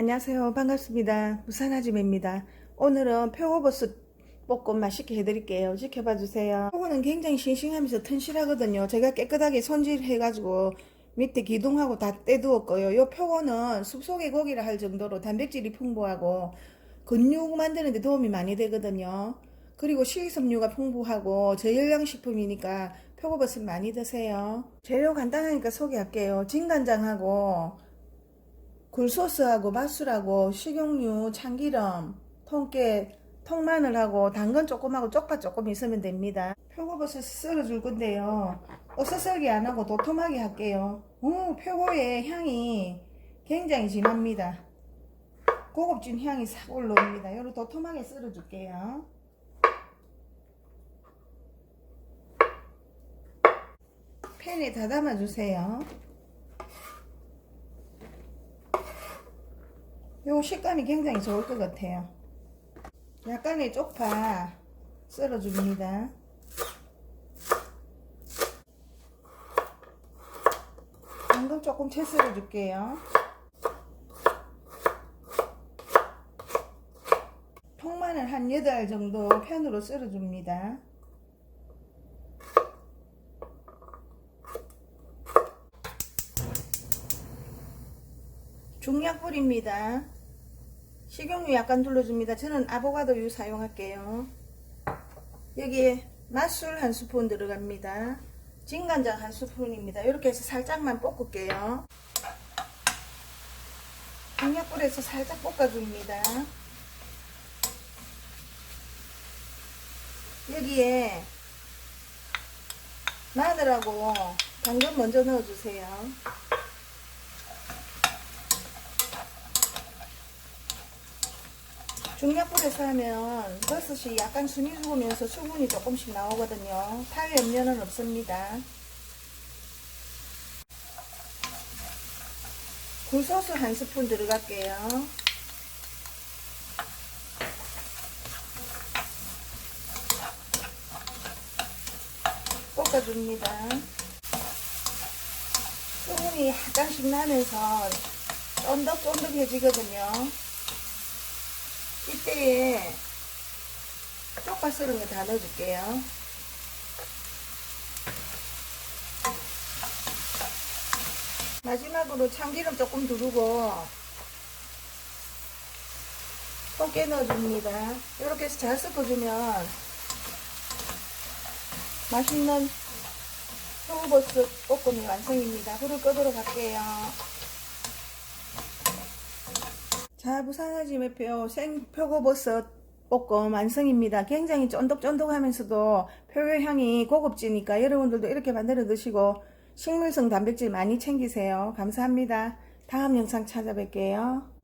안녕하세요. 반갑습니다. 부산아줌입니다. 오늘은 표고버섯 볶음 맛있게 해드릴게요. 지켜봐 주세요. 표고는 굉장히 싱싱하면서 튼실하거든요. 제가 깨끗하게 손질해가지고 밑에 기둥하고 다 떼두었고요. 요 표고는 숲속의 고기라 할 정도로 단백질이 풍부하고 근육 만드는데 도움이 많이 되거든요. 그리고 식이섬유가 풍부하고 저열량식품이니까 표고버섯 많이 드세요. 재료 간단하니까 소개할게요. 진간장하고 굴소스하고 맛술하고 식용유, 참기름, 통깨, 통마늘하고 당근 조금하고 쪽파 조금 있으면 됩니다. 표고버섯 썰어 줄 건데요. 어슷썰기 안 하고 도톰하게 할게요. 오, 표고의 향이 굉장히 진합니다. 고급진 향이 싹 올라옵니다. 요로 도톰하게 썰어 줄게요. 팬에 다 담아 주세요. 요 식감이 굉장히 좋을 것 같아요. 약간의 쪽파 썰어줍니다. 당근 조금 채 썰어줄게요. 통마늘 한 8알 정도 편으로 썰어줍니다. 중약불입니다. 식용유 약간 둘러줍니다. 저는 아보가도유 사용할게요. 여기에 맛술 한 스푼 들어갑니다. 진간장 한 스푼입니다. 이렇게 해서 살짝만 볶을게요. 중약불에서 살짝 볶아줍니다. 여기에 마늘하고 당근 먼저 넣어주세요. 중약불에서 하면 버섯이 약간 순이 죽으면서 수분이 조금씩 나오거든요. 탈 염려는 없습니다. 굴소스 한 스푼 들어갈게요. 볶아줍니다. 수분이 약간씩 나면서 쫀득쫀득해지거든요. 이때에 쪽파 썰은 거 다 넣어줄게요. 마지막으로 참기름 조금 두르고 통깨 넣어줍니다. 이렇게 해서 잘 섞어주면 맛있는 표고버섯 볶음이 완성입니다. 불을 끄도록 할게요. 자, 부산아지매 표 생표고버섯 볶음 완성입니다. 굉장히 쫀득쫀득하면서도 표고 향이 고급지니까 여러분들도 이렇게 만들어 드시고 식물성 단백질 많이 챙기세요. 감사합니다. 다음 영상 찾아뵐게요.